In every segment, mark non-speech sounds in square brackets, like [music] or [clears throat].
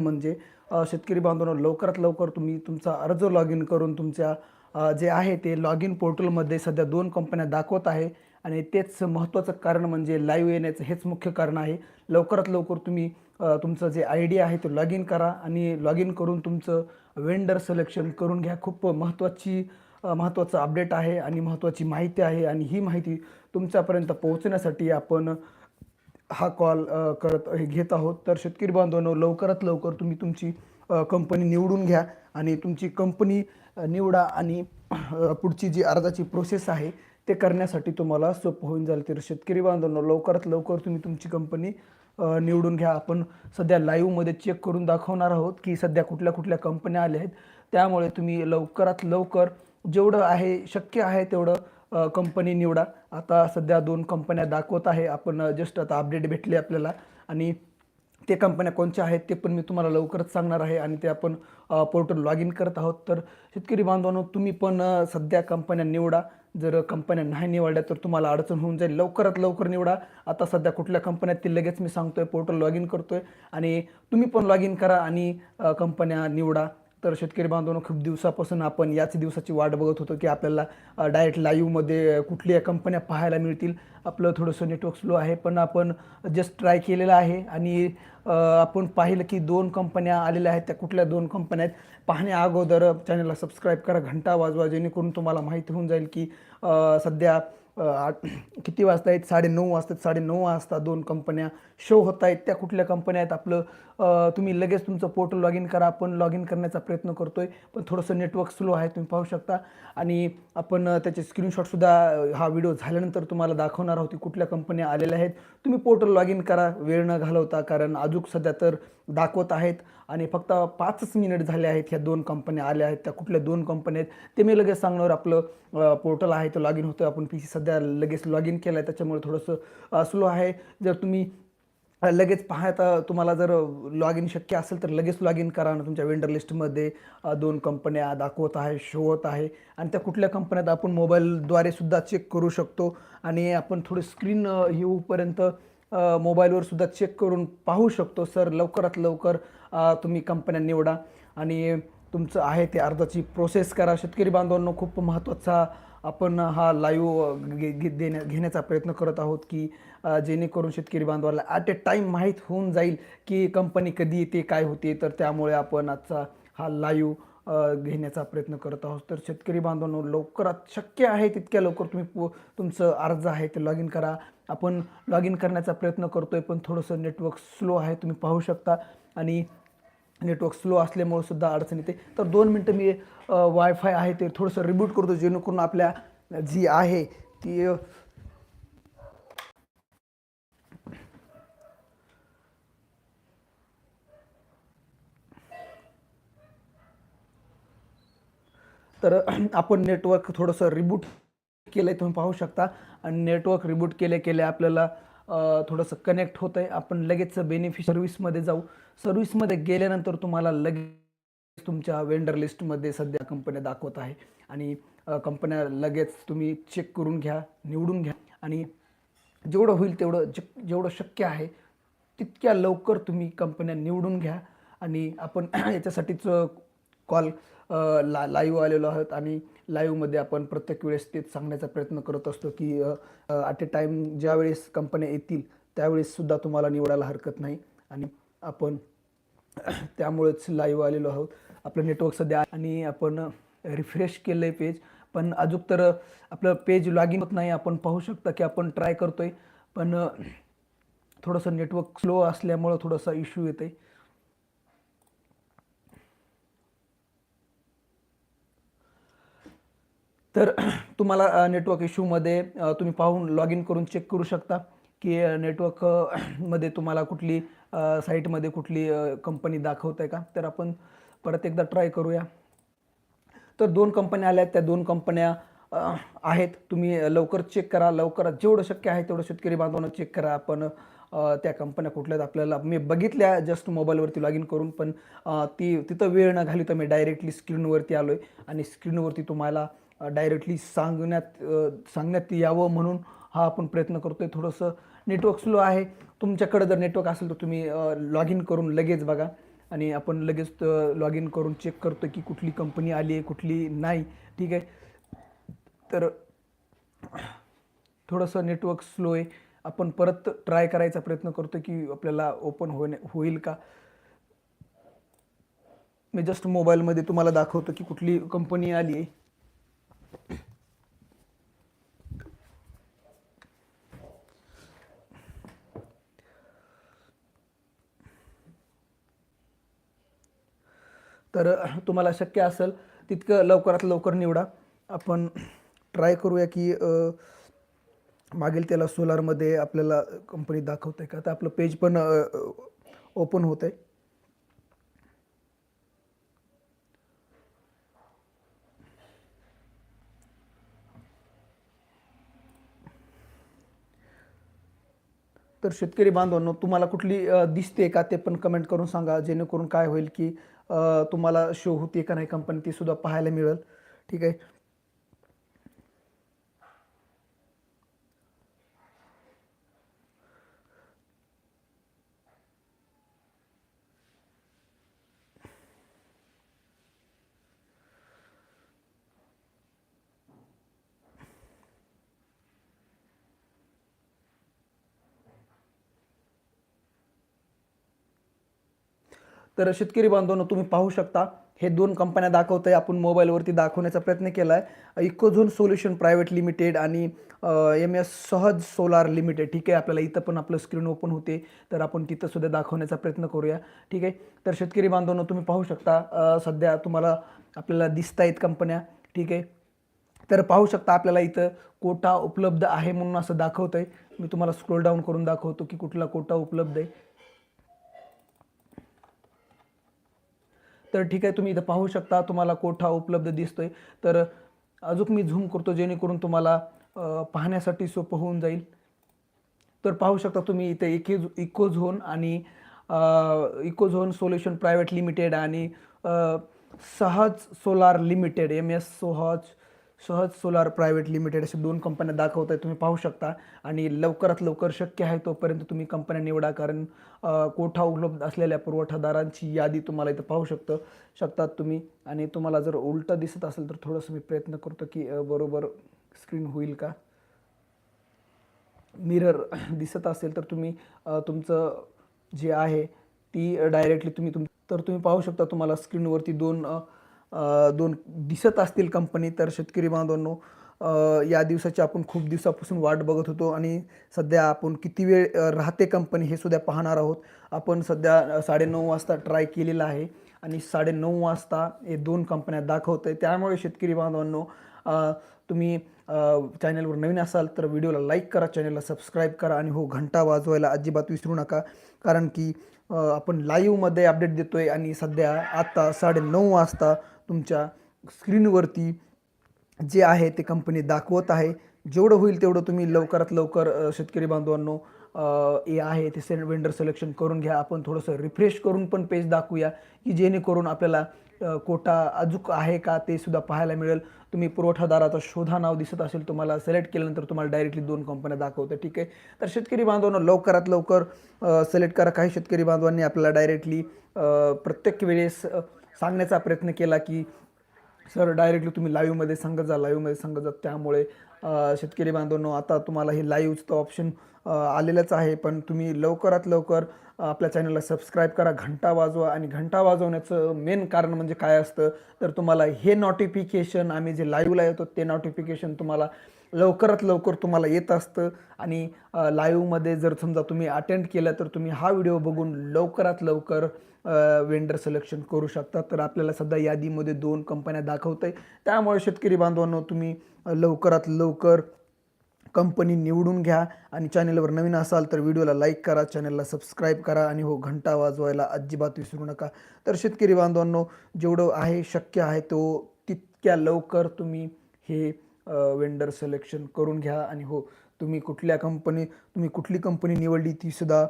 म्हणजे शेतकरी बांधवांनो लवकरात लवकर तुम्ही तुमचा अर्ज लॉग इन करून तुमच्या जे आहे ते लॉग इन पोर्टलमध्ये सध्या दोन कंपन्या दाखवत आहे. आणि तेच महत्त्वाचं कारण म्हणजे लाईव्ह येण्याचं हेच मुख्य कारण आहे. लवकरात लवकर तुम्ही तुमचं जे आय डी आहे ते लॉग इन करा आणि लॉग इन करून तुमचं वेंडर सिलेक्शन करून घ्या. खूप महत्त्वाची महत्त्वाचं अपडेट आहे आणि महत्त्वाची माहिती आहे. आणि ही माहिती तुमच्यापर्यंत पोहोचण्यासाठी आपण हा कॉल करत हे घेत आहोत. तर शेतकरी बांधवांनो लवकरात लवकर तुम्ही तुमची कंपनी निवडून घ्या आणि तुमची कंपनी निवडा आणि पुढची जी अर्जाची प्रोसेस आहे ते करण्यासाठी तुम्हाला सोपं होऊन जाईल. तर शेतकरी बांधवांनो लवकरात लवकर तुम्ही तुमची कंपनी निवडून घ्या. आपण सध्या लाईव्हमध्ये चेक करून दाखवणार आहोत की सध्या कुठल्या कुठल्या कंपन्या आल्या आहेत. त्यामुळे तुम्ही लवकरात लवकर जेवढं आहे शक्य आहे तेवढं कंपनी निवडा. आता सध्या दोन कंपन्या दाखवत आहे. आपण जस्ट आता अपडेट भेटले आपल्याला. आणि ते कंपन्या कोणत्या आहेत ते पण मी तुम्हाला लवकरच सांगणार आहे आणि ते आपण पोर्टल लॉग इन करत आहोत. तर शेतकरी बांधवांनो तुम्ही पण सध्या कंपन्या निवडा. जर कंपन्या नाही निवडल्या तर तुम्हाला अडचण होऊन जाईल. लवकरात लवकर निवडा. आता सध्या कुठल्या कंपन्यात ते लगेच मी सांगतोय. पोर्टल लॉग इन करतोय. आणि तुम्ही पण लॉग इन करा आणि कंपन्या निवडा. तर शेतकरी बांधवांनो खूप दिवसापासून आपण याच दिवसाची वाट बघत होतो की आपल्याला डायरेक्ट लाईव्हमध्ये कुठल्या कंपन्या पाहायला मिळतील. आपलं थोडंसं नेटवर्क स्लो आहे पण आपण जस्ट ट्राय केलेलं आहे. आणि आपण पाहिलं की दोन कंपन्या आलेल्या आहेत. त्या कुठल्या दोन कंपन्या आहेत पाहण्या अगोदर चॅनलला सबस्क्राईब करा घंटा वाजवा जेणेकरून तुम्हाला माहिती होऊन जाईल की सध्या आठ किती वाजता आहेत साडेनऊ वाजतात साडेनऊ वाजता दोन कंपन्या शो होत आहेत त्या कुठल्या कंपन्या आहेत? आपलं तुम्ही लगेच तुमचं पोर्टल लॉग इन करा आपण लॉग इन करण्याचा प्रयत्न करतोय पण थोडंसं नेटवर्क स्लो आहे तुम्ही पाहू शकता. आणि आपण त्याचे स्क्रीनशॉटसुद्धा हा व्हिडिओ झाल्यानंतर तुम्हाला दाखवणार आहोत की कुठल्या कंपन्या आलेल्या आहेत. तुम्ही पोर्टल लॉग इन करा वेळ न घालवता कारण अजून सध्या तर दाखवत आहेत. आणि फक्त पाचच मिनिट झाले आहेत ह्या दोन कंपन्या आल्या आहेत. त्या कुठल्या दोन कंपन्या आहेत ते मी लगेच सांगणार आपलं पोर्टल आहे तो लॉग इन होतं आपण पी सी सध्या लगेच लॉग इन केलं आहे त्याच्यामुळे थोडंसं स्लो आहे. जर तुम्ही लगेच पाहता तुम्हाला जर लॉग इन शक्य असेल तर लगेच लॉग इन करा ना तुमच्या वेंडर लिस्टमध्ये दोन कंपन्या दाखवत आहे शो होत आहे. आणि त्या कुठल्या कंपन्यात आपण मोबाईलद्वारे सुद्धा चेक करू शकतो. आणि आपण थोडी स्क्रीन येऊपर्यंत मोबाईलवरसुद्धा मोबाईलवर सुद्धा चेक करून पाहू शकतो. सर लवकरात लवकर तुम्ही कंपन्या निवडा. आणि तुमचं आहे ते अर्जाची प्रोसेस करा. शेतकरी बांधवांनो खूप महत्त्वाचा आपण हा लाईव्ह घे घे- देण्या घेण्याचा प्रयत्न करत आहोत की जेणेकरून शेतकरी बांधवाला ॲट ए टाईम माहीत होऊन जाईल की कंपनी कधी येते काय होते. तर त्यामुळे आपण आजचा हा लाईव्ह घेण्याचा प्रयत्न करत आहोत. तर शेतकरी बांधवांनो लवकरात शक्य आहे तितक्या लवकर तुम्ही पो तुमचं अर्ज आहे ते लॉग इन करा. आपण लॉग इन करण्याचा प्रयत्न करतो आहे पण थोडंसं नेटवर्क स्लो आहे तुम्ही पाहू शकता. आणि नेटवर्क स्लो असल्यामुळे सुद्धा अडचण येते. तर दोन मिनटं मी वायफाय आहे ते थोडंसं रिबूट करतो जेणेकरून आपल्या जी आहे ती तर आपण नेटवर्क थोडंसं रिबूट केलं आहे तुम्ही पाहू शकता. आणि नेटवर्क रिबूट केले केले आपल्याला थोडंसं कनेक्ट होतं आहे आपण लगेच बेनिफिट सर्व्हिसमध्ये जाऊ. सर्व्हिसमध्ये गेल्यानंतर तुम्हाला लगेच तुमच्या वेंडर लिस्टमध्ये सध्या कंपन्या दाखवत आहे. आणि कंपन्या लगेच तुम्ही चेक करून घ्या निवडून घ्या. आणि जेवढं होईल तेवढं जे जेवढं शक्य आहे तितक्या लवकर तुम्ही कंपन्या निवडून घ्या. आणि आपण [clears throat] याच्यासाठीच कॉल ला लाईव्ह आलेलो आहोत. आणि लाईव्हमध्ये आपण प्रत्येक वेळेस तेच सांगण्याचा प्रयत्न करत असतो की ॲट ए टाईम ज्यावेळेस कंपन्या येतील त्यावेळेस सुद्धा तुम्हाला निवडायला हरकत नाही. आणि आपण [clears throat] त्यामुळेच लाईव्ह आलेलो आहोत. आपलं नेटवर्क सध्या आणि आपण रिफ्रेश केलं आहे पेज पण अजून तर आपलं पेज लॉग इन होत नाही. आपण पाहू शकता की आपण ट्राय करतोय. पण थोडंसं नेटवर्क स्लो असल्यामुळं थोडासा इश्यू येते तर [clears throat] तुम्हाला नेटवर्क इश्यूमध्ये तुम्ही पाहून लॉग इन करून चेक करू शकता की नेटवर्क [clears throat] मध्ये तुम्हाला कुठली साईटमध्ये कुठली कंपनी दाखवत आहे का? तर आपण परत एकदा ट्राय करूया. तर दोन कंपन्या आल्या आहेत. त्या दोन कंपन्या आहेत. तुम्ही लवकर चेक करा. लवकरात जेवढं शक्य आहे तेवढं शेतकरी बांधवांना चेक करा. आपण त्या कंपन्या कुठल्या आहेत आपल्याला. मी बघितल्या जस्ट मोबाईलवरती लॉग इन करून पण ती तिथं वेळ न घाली तर मी डायरेक्टली स्क्रीनवरती आलो आहे आणि स्क्रीनवरती तुम्हाला डायरेक्टली सांगण्यात सांगण्यात यावं म्हणून हा आपण प्रयत्न करतोय. थोडंसं नेटवर्क स्लो आहे. तुमच्याकडे जर नेटवर्क असेल तर तुम्ही लॉग इन करून लगेच बघा. आणि आपण लगेच लॉग इन करून चेक करतो की कुठली कंपनी आली आहे कुठली नाही. ठीक आहे? तर थोडंसं नेटवर्क स्लो आहे. आपण परत ट्राय करायचा प्रयत्न करतो की आपल्याला ओपन होणे होईल का? मी जस्ट मोबाईलमध्ये तुम्हाला दाखवतो की कुठली कंपनी आली आहे. तर तुम्हाला शक्य असेल तितकं लवकरात लवकर निवडा. आपण ट्राय करूया की मागील त्याला सोलारमध्ये आपल्याला कंपनी दाखवते का? तर आपलं पेज पण ओपन होत आहे तर शेतकरी बांधवांनो तुम्हाला कुठली दिसते का ते पण कमेंट करून सांगा. जेणेकरून काय होईल की तुम्हाला शो होती का नाही कंपनी ती सुद्धा पाहायला मिळेल. ठीक आहे? तर शेतकरी बांधवांनो तुम्ही पाहू शकता हे दोन कंपन्या दाखवत आहे आपण मोबाईलवरती दाखवण्याचा प्रयत्न केला आहे इकोझोन सोल्युशन प्रायव्हेट लिमिटेड आणि M S Sahaj solar limited. ठीक आहे आपल्याला इथं पण आपलं स्क्रीन ओपन होते. तर आपण तिथंसुद्धा दाखवण्याचा प्रयत्न करूया. ठीक आहे तर शेतकरी बांधवांनो तुम्ही पाहू शकता सध्या तुम्हाला आपल्याला दिसत आहेत कंपन्या ठीक आहे तर पाहू शकता आपल्याला इथं कोटा उपलब्ध आहे म्हणून असं दाखवतं आहे मी तुम्हाला स्क्रोल डाऊन करून दाखवतो की कुठला कोटा उपलब्ध आहे. तर ठीक आहे तुम्ही इथं पाहू शकता तुम्हाला कोठा उपलब्ध दिसतोय. तर अजून मी झूम करतो जेणेकरून तुम्हाला पाहण्यासाठी सोपं होऊन जाईल. तर पाहू शकता तुम्ही इथे इके इकोझोन आणि इकोझोन सोल्युशन प्रायव्हेट लिमिटेड आणि Sahaj solar limited M S सोहज Sahaj solar private limited असे दोन कंपन्या दाखवत आहे तुम्ही पाहू शकता. आणि लवकरात लवकर शक्य आहे तोपर्यंत तुम्ही कंपन्या निवडा कारण कोठा उपलब्ध असलेल्या पुरवठादारांची यादी तुम्हाला इथं पाहू शकतं शकतात तुम्ही. आणि तुम्हाला जर उलटं दिसत असेल तर थोडंसं मी प्रयत्न करतो की बरोबर स्क्रीन होईल का? मिरर दिसत असेल तर तुम्ही तुमचं जे आहे ती डायरेक्टली तुम्ही तुम तर तुम्ही पाहू शकता तुम्हाला स्क्रीनवरती दोन दोन दिसत असतील कंपनी तर शेतकरी बांधवांनो या दिवसाची आपण खूप दिवसापासून वाट बघत होतो आणि सध्या आपण किती वेळ राहते कंपनी हे सुद्धा पाहणार आहोत. आपण सध्या साडेनऊ वाजता ट्राय केलेला आहे आणि साडेनऊ वाजता हे दोन कंपन्या दाखवत आहे त्यामुळे शेतकरी बांधवांनो तुम्ही चॅनलवर नवीन असाल तर व्हिडिओला लाईक करा चॅनलला सबस्क्राईब करा आणि हो घंटा वाजवायला अजिबात विसरू नका. कारण की आपण लाईव्हमध्ये अपडेट देतो आहे आणि सध्या आत्ता साडेनऊ वाजता तुमच्या स्क्रीनवरती जे आहे ते कंपनी दाखवत आहे. जेवढं होईल तेवढं तुम्ही लवकरात लवकर शेतकरी बांधवांनो हे आहे ते सेंड वेंडर सिलेक्शन करून घ्या. आपण थोडंसं रिफ्रेश करून पण पेज दाखवूया की जेणेकरून आपल्याला कोटा अजूक आहे का ते सुद्धा पाहायला मिळेल. तुम्ही पुरवठादाराचा शोधा नाव दिसत असेल तुम्हाला सिलेक्ट केल्यानंतर तुम्हाला डायरेक्टली दोन कंपन्या दाखवते. ठीक आहे? तर शेतकरी बांधवांना लवकरात लवकर सिलेक्ट करा. काही शेतकरी बांधवांनी आपल्याला डायरेक्टली प्रत्येक वेळेस सांगण्याचा प्रयत्न केला की सर डायरेक्टली तुम्ही लाईव्हमध्ये सांगत जा लाईव्हमध्ये सांगत जा. त्यामुळे शेतकरी बांधवांनो आता तुम्हाला हे लाईव्हचं ऑप्शन आलेलंच आहे. पण तुम्ही लवकरात लवकर आपल्या चॅनलला सबस्क्राईब करा घंटा वाजवा. आणि घंटा वाजवण्याचं मेन कारण म्हणजे काय असतं तर तुम्हाला हे नोटिफिकेशन आम्ही जे लाईव्हला येतो ते नोटिफिकेशन तुम्हाला लवकरात लवकर तुम्हाला येत असतं. आणि लाईव्हमध्ये जर समजा तुम्ही अटेंड केलं तर तुम्ही हा व्हिडिओ बघून लवकरात लवकर वेंडर सिलेक्शन करू शकता तर आपल्याला सध्या यादीमध्ये दोन कंपन्या दाखवत आहे. त्यामुळे शेतकरी बांधवांनो तुम्ही लवकरात लवकर कंपनी निवडून घ्या. आणि चॅनलवर नवीन असाल तर व्हिडिओला लाईक करा चॅनलला सबस्क्राईब करा. आणि हो घंटा वाजवायला अजिबात विसरू नका. तर शेतकरी बांधवांनो जेवढं आहे शक्य आहे तो तितक्या लवकर तुम्ही हे वेंडर सिलेक्शन करून घ्या. आणि हो तुम्ही कुठल्या कंपनी तुम्ही कुठली कंपनी निवडली ती सुद्धा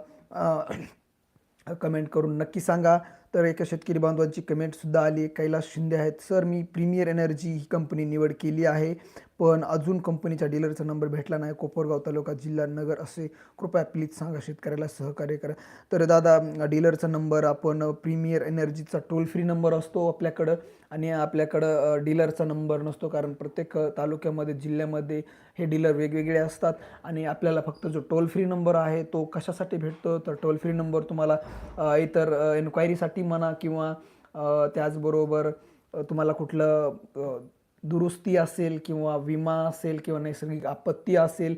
कमेंट करून नक्की सांगा. तर एका शेतकरी बांधवांची कमेंटसुद्धा आली कैलास शिंदे आहेत. सर मी प्रीमियर एनर्जी ही कंपनी निवड केली आहे. पण अजून कंपनीच्या डीलरचा नंबर भेटला नाही. कोपरगाव तालुका जिल्हा नगर असे कृपया प्लीज सांगा शेतकऱ्याला सहकार्य करा. तर दादा डीलरचा नंबर आपण प्रीमियर एनर्जीचा टोल फ्री नंबर असतो आपल्याकडं आणि आपल्याकडं डीलरचा नंबर नसतो कारण प्रत्येक तालुक्यामध्ये जिल्ह्यामध्ये हे डीलर वेगवेगळे असतात आणि आपल्याला फक्त जो टोल फ्री नंबर आहे तो कशासाठी भेटतो? तर टोल फ्री नंबर तुम्हाला इतर एन्क्वायरीसाठी म्हणा किंवा त्याचबरोबर तुम्हाला कुठलं दुरुस्ती असेल किंवा विमा असेल किंवा नैसर्गिक आपत्ती असेल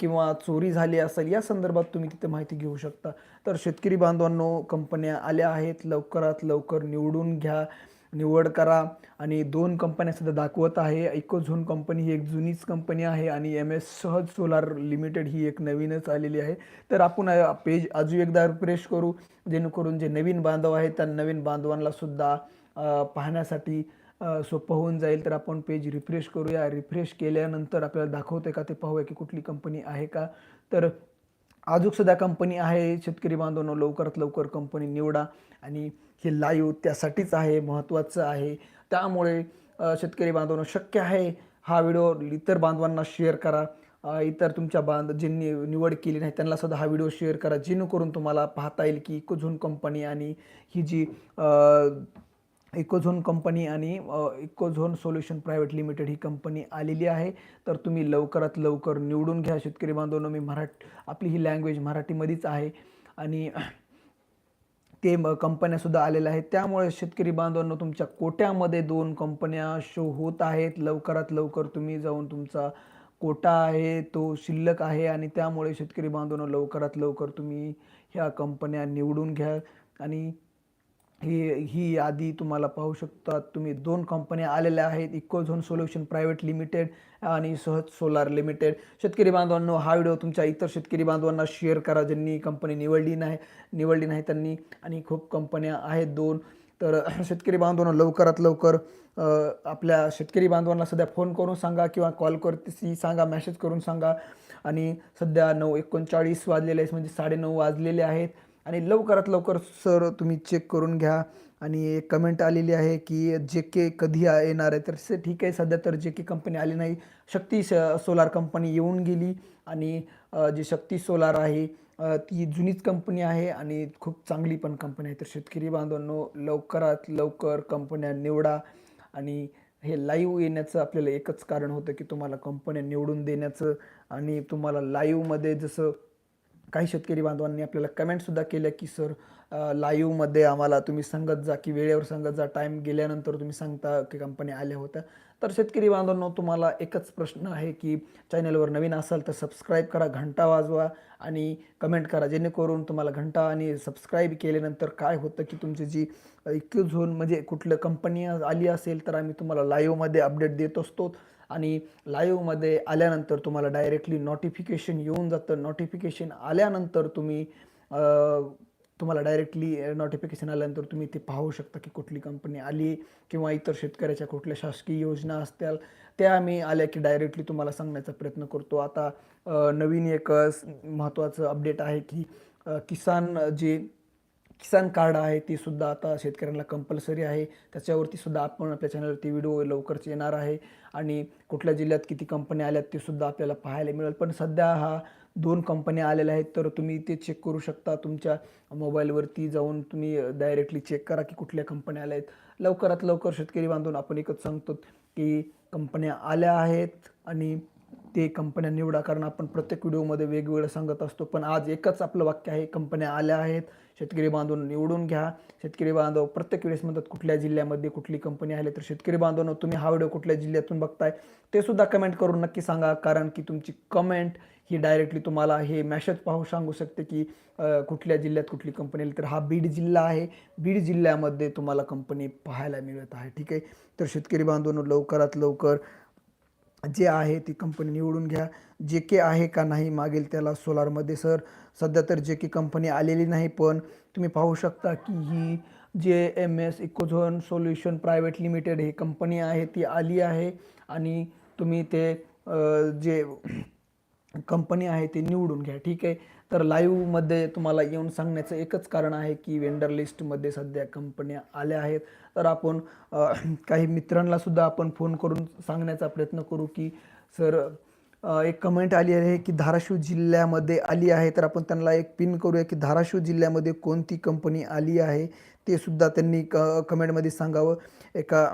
किंवा चोरी झाली असेल या संदर्भात तुम्ही तिथे माहिती घेऊ शकता. तर शेतकरी बांधवांनो कंपन्या आल्या आहेत. लवकरात लवकर निवडून घ्या. निवड करा. आणि दोन कंपन्या सध्या दाखवत आहे. इकोझोन कंपनी ही एक जुनीच कंपनी आहे आणि M S Sahaj solar limited ही एक नवीनच आलेली आहे. तर आपण पेज अजून एकदा रिफ्रेश करू. जेणेकरून जे नवीन बांधव आहेत त्या नवीन बांधवांना सुद्धा पाहण्यासाठी सोपं होऊन जाईल. तर आपण पेज रिफ्रेश करूया. रिफ्रेश केल्यानंतर आपल्याला दाखवते का ते पाहूया की कुठली कंपनी आहे का? तर अजून सुद्धा कंपनी आहे. शेतकरी बांधवांनो लवकरात लवकर कंपनी निवडा. आणि हे लाईव्ह त्यासाठीच आहे महत्त्वाचं आहे. त्यामुळे शेतकरी बांधवांनो शक्य आहे हा व्हिडिओ इतर बांधवांना शेअर करा. इतर तुमच्या बांध ज्यांनी निवड केली नाही त्यांना सुद्धा हा व्हिडिओ शेअर करा. जेणेकरून तुम्हाला पाहता येईल की कुझून कंपनी आणि ही जी इकोझोन कंपनी आणि इकोझोन सोल्युशन प्रायव्हेट लिमिटेड ही कंपनी आलेली आहे. तर तुम्ही लवकरात लवकर निवडून घ्या शेतकरी बांधवांनो. मी मराठ आपली ही लँग्वेज मराठीमध्येच आहे. आणि [clears throat] ते म कंपन्यासुद्धा आलेल्या आहेत. त्यामुळे शेतकरी बांधवांनो तुमच्या कोट्यामध्ये दोन कंपन्या शो होत आहेत. लवकरात लवकर तुम्ही जाऊन तुमचा कोटा आहे तो शिल्लक आहे. आणि त्यामुळे शेतकरी बांधवांनो लवकरात लवकर तुम्ही ह्या कंपन्या निवडून घ्या. आणि ही ही यादी तुम्हाला पाहू शकता तुम्ही दोन कंपन्या आलेल्या आहेत. इकोझोन सोल्युशन प्रायव्हेट लिमिटेड आणि सहज सोलार लिमिटेड शेतकरी बांधवांनो हा व्हिडिओ तुमच्या इतर शेतकरी बांधवांना शेअर करा. ज्यांनी कंपनी निवडली नाही निवडली नाही त्यांनी आणि खूप कंपन्या आहेत दोन. तर [clears throat] शेतकरी बांधवांना लवकरात लवकर आपल्या शेतकरी बांधवांना सध्या फोन करून सांगा किंवा कॉल करते सांगा मेसेज करून सांगा. आणि सध्या नऊ एकोणचाळीस वाजलेले आहेत म्हणजे साडेनऊ वाजलेले आहेत. आणि लवकरात लवकर सर तुम्ही चेक करून घ्या. आणि एक कमेंट आलेली आहे की जे के कधी येणार आहे? तर ठीक आहे. सध्या तर जे के कंपनी आली नाही. शक्ती सोलार कंपनी येऊन गेली. आणि जी शक्ती सोलार आहे ती जुनीच कंपनी आहे आणि खूप चांगली पण कंपनी आहे. तर शेतकरी बांधवांनो लवकरात लवकर कंपन्या निवडा. आणि हे लाईव्ह येण्याचं आपल्याला एकच कारण होतं की तुम्हाला कंपन्या निवडून देण्याचं. आणि तुम्हाला लाईव्हमध्ये जसं काही शेतकरी बांधवांनी आपल्याला कमेंटसुद्धा केल्या की सर लाईव्हमध्ये आम्हाला तुम्ही सांगत जा की वेळेवर सांगत जा. टाईम गेल्यानंतर तुम्ही सांगता की कंपनी आल्या होत्या. तर शेतकरी बांधवांनो तुम्हाला एकच प्रश्न आहे की चॅनलवर नवीन असाल तर सबस्क्राईब करा घंटा वाजवा आणि कमेंट करा. जेणेकरून तुम्हाला घंटा आणि सबस्क्राईब केल्यानंतर काय होतं की तुमची जी इक्यू झोन म्हणजे कुठलं कंपनी आली असेल तर आम्ही तुम्हाला लाईव्हमध्ये अपडेट देत असतो. आणि लाईव्हमध्ये आल्यानंतर तुम्हाला डायरेक्टली नोटिफिकेशन येऊन जातं. नोटिफिकेशन आल्यानंतर तुम्ही तुम्हाला डायरेक्टली नोटिफिकेशन आल्यानंतर तुम्ही ते पाहू शकता की कुठली कंपनी आली किंवा इतर शेतकऱ्याच्या कुठल्या शासकीय योजना असतील. त्या आम्ही आल्या की डायरेक्टली तुम्हाला सांगण्याचा प्रयत्न करतो. आता नवीन एक महत्त्वाचं अपडेट आहे की किसान जे किसान कार्ड आहे ती सुद्धा आता शेतकऱ्यांना कंपल्सरी आहे. त्याच्यावरती सुद्धा आपण आपल्या चॅनलवरती व्हिडिओ लवकरच येणार आहे. आणि कुठल्या जिल्ह्यात किती कंपन्या आल्यात ते सुद्धा आपल्याला पाहायला मिळेल. पण सध्या हा दोन कंपन्या आलेल्या आहेत तर तुम्ही ते चेक करू शकता. तुमच्या मोबाईलवरती जाऊन तुम्ही डायरेक्टली चेक करा की कुठल्या कंपन्या आल्या आहेत. लवकरात लवकर शेतकरी बांधून आपण एकच सांगतो की कंपन्या आल्या आहेत आणि ते कंपन्या निवडा. कारण आपण प्रत्येक व्हिडिओमध्ये वेगवेगळं सांगत असतो. पण आज एकच आपलं वाक्य आहे कंपन्या आल्या आहेत शेतकरी बांधून निवडून घ्या. शेतकरी बांधव प्रत्येक वेळेस म्हणतात कुठल्या जिल्ह्यामध्ये कुठली कंपनी आली तर शेतकरी बांधवांनो तुम्ही हा व्हिडिओ कुठल्या जिल्ह्यातून बघताय? ते सुद्धा कमेंट करून नक्की सांगा. कारण की तुमची कमेंट ही डायरेक्टली तुम्हाला हे मॅसेज पाहू सांगू शकते की कुठल्या जिल्ह्यात कुठली कंपनी आली. तर हा बीड जिल्हा आहे. बीड जिल्ह्यामध्ये तुम्हाला कंपनी पाहायला मिळत आहे. ठीक आहे? तर शेतकरी बांधवांनो लवकरात लवकर जे आहे ती कंपनी निवडून घ्या. जे के आहे का नाही मागेल त्याला सोलारमध्ये सर. सध्या तर जे के कंपनी आलेली नाही पण तुम्ही पाहू शकता की ही जे M S Ecozone solution private limited ही कंपनी आहे ती आली आहे. आणि तुम्ही ते जे कंपनी आहे ते निवडून घ्या. ठीक आहे? तर लाईव्हमध्ये तुम्हाला येऊन सांगण्याचं एकच कारण आहे की वेंडर लिस्टमध्ये सध्या कंपन्या आल्या आहेत. तर आपण काही मित्रांना सुद्धा आपण फोन करून सांगण्याचा प्रयत्न करू की सर एक कमेंट आली आहे की धाराशिव जिल्ह्यामध्ये आली आहे. तर आपण त्यांना एक पिन करूया की धाराशिव जिल्ह्यामध्ये कोणती कंपनी आली आहे ते सुद्धा त्यांनी क कमेंटमध्ये सांगावं. एका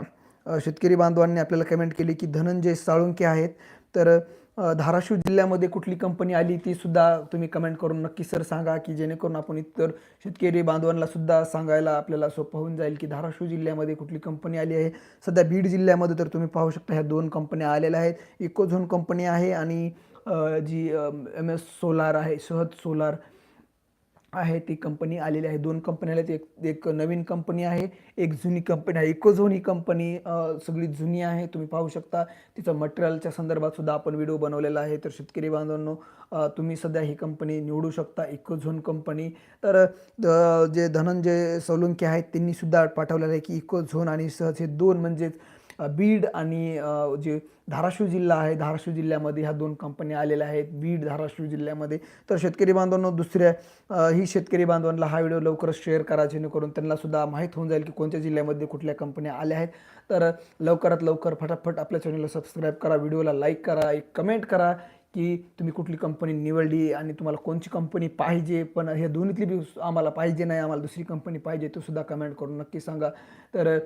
शेतकरी बांधवांनी आपल्याला कमेंट केली की धनंजय साळुंके आहेत. तर धाराशिव जिल्ह्यामध्ये कुठली कंपनी आली ती सुद्धा तुम्ही कमेंट करून नक्की सर सांगा की जेणेकरून आपण इतर शेतकरी बांधवांना सुद्धा सांगायला आपल्याला सोपं होऊन जाईल की धाराशिव जिल्ह्यामध्ये कुठली कंपनी आली आहे. सध्या बीड जिल्ह्यामध्ये तर तुम्ही पाहू शकता ह्या दोन कंपन्या आलेल्या आहेत. इकोझोन कंपनी आहे आणि जी एम एस सोलार आहे सहज सोलार आहे ती कंपनी आलेली आहे. दोन कंपनी आहेत एक एक नवीन कंपनी आहे एक जुनी कंपनी आहे. इकोझोन ही कंपनी सगळी जुनी आहे. तुम्ही पाहू शकता तिचं मटेरियलच्या संदर्भात सुद्धा आपण व्हिडिओ बनवलेला आहे. तर शेतकरी बांधवांनो तुम्ही सध्या ही कंपनी निवडू शकता. इकोझोन कंपनी तर जे धनंजय सोलंकी आहेत त्यांनी सुद्धा पाठवलेलं आहे की इकोझोन आणि सहज हे दोन म्हणजेच बीड आणि जे धाराशिव जिल्हा आहे धाराशिव जिल्ह्यामध्ये ह्या दोन कंपन्या आलेल्या आहेत. बीड धाराशिव जिल्ह्यामध्ये. तर शेतकरी बांधवांनो दुसऱ्या ही शेतकरी बांधवांना हा व्हिडिओ लवकरच शेअर करा जेणेकरून त्यांना सुद्धा माहीत होऊन जाईल की कोणत्या जिल्ह्यामध्ये कुठल्या कंपन्या आल्या आहेत. तर लवकरात लवकर फटाफट आपल्या चॅनलला सबस्क्राईब करा व्हिडिओला लाईक करा एक कमेंट करा. की तुम्ही कुठली कंपनी निवडली आणि तुम्हाला कोणची कंपनी पाहिजे? पण हे दोन्हीतली बी आम्हाला पाहिजे नाही आम्हाला दुसरी कंपनी पाहिजे तो सुद्धा कमेंट करून नक्की सांगा. तर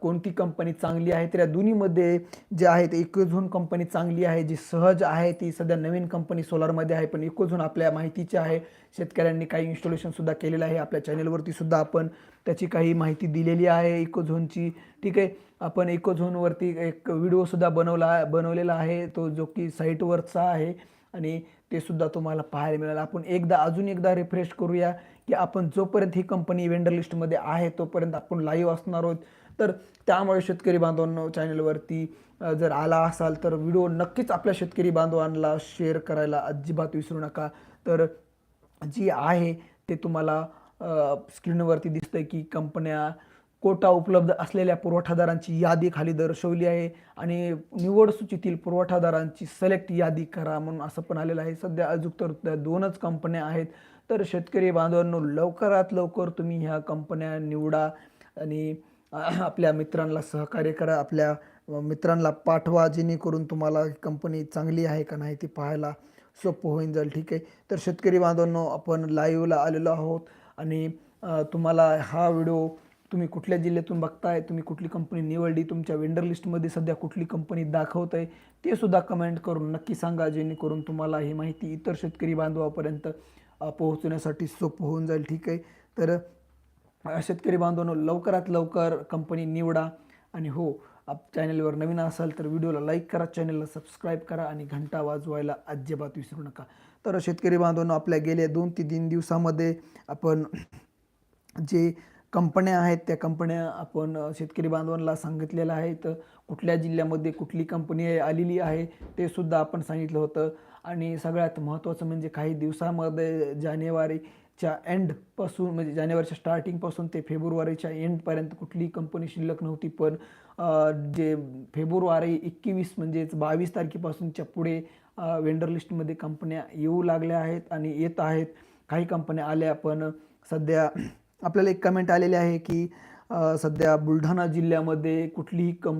कोणती कंपनी चांगली आहे? तर या दोन्हीमध्ये जे आहे ते इकोझोन कंपनी चांगली आहे जी सहज आहे ती सध्या नवीन कंपनी सोलारमध्ये आहे पण इकोझोन आपल्या माहितीची आहे. शेतकऱ्यांनी काही इन्स्टॉलेशनसुद्धा केलेलं आहे. आपल्या चॅनेलवरती सुद्धा आपण त्याची काही माहिती दिलेली आहे. इकोझोनची ठीक आहे? आपण इकोझोनवरती एक व्हिडिओसुद्धा बनवला बनवलेला आहे. तो जो की साईटवरचा आहे आणि ते सुद्धा तुम्हाला पाहायला मिळालं. आपण एकदा अजून एकदा रिफ्रेश करूया की आपण जोपर्यंत ही कंपनी वेंडर लिस्टमध्ये आहे तोपर्यंत आपण लाईव्ह असणार आहोत. तर त्यामुळे शेतकरी बांधवांना चॅनलवरती जर आला असाल तर व्हिडिओ नक्कीच आपल्या शेतकरी बांधवांना शेअर करायला अजिबात विसरू नका. तर जी आहे ते तुम्हाला स्क्रीनवरती स्क्रीनवरती आहे की कंपन्या कोटा उपलब्ध असलेल्या पुरवठादारांची यादी खाली दर्शवली आहे आणि निवड सूचीतील पुरवठादारांची सिलेक्ट यादी करा म्हणून असं पण आलेलं आहे. सध्या अजूक तर त्या दोनच कंपन्या आहेत. तर शेतकरी बांधवांनो लवकरात लवकर तुम्ही ह्या कंपन्या निवडा आणि आपल्या मित्रांना सहकार्य करा आपल्या मित्रांना पाठवा जेणेकरून तुम्हाला कंपनी चांगली आहे का नाही ती पाहायला सोपं होऊन जाईल ठीक आहे? तर शेतकरी बांधवांनो आपण लाईव्हला आलेलो आहोत आणि तुम्हाला हा व्हिडिओ तुम्ही कुठल्या जिल्ह्यातून बघताय तुम्ही कुठली कंपनी निवडली तुमच्या वेंडर लिस्टमध्ये सध्या कुठली कंपनी दाखवत आहे ते सुद्धा कमेंट करून नक्की सांगा जेणेकरून तुम्हाला ही माहिती इतर शेतकरी बांधवापर्यंत पोहोचण्यासाठी सोपं होऊन जाईल ठीक आहे? तर शेतकरी बांधवांनो लवकरात लवकर कंपनी निवडा आणि हो आप चॅनलवर नवीन असाल तर व्हिडिओला लाईक करा चॅनलला सबस्क्राईब करा आणि घंटा वाजवायला अजिबात विसरू नका. तर शेतकरी बांधवांनो आपल्या गेल्या दोन ते तीन दिवसामध्ये आपण जे कंपन्या आहेत त्या कंपन्या आपण शेतकरी बांधवांना सांगितलेलं आहेत तर कुठल्या जिल्ह्यामध्ये कुठली कंपनी आलेली आहे ते सुद्धा आपण सांगितलं होतं. आणि सगळ्यात महत्त्वाचं म्हणजे काही दिवसामध्ये जानेवारी च्या एंडपासून म्हणजे जानेवारीच्या स्टार्टिंगपासून ते फेब्रुवारीच्या एंडपर्यंत कुठलीही कंपनी शिल्लक नव्हती. पण जे फेब्रुवारी एकवीस म्हणजेच बावीस तारखेपासूनच्या पुढे वेंडर लिस्टमध्ये कंपन्या येऊ लागल्या आहेत आणि येत आहेत. काही कंपन्या आल्या पण सध्या आपल्याला एक कमेंट आलेली आहे की सध्या बुलढाणा जिल्ह्यामध्ये कुठलीही कंप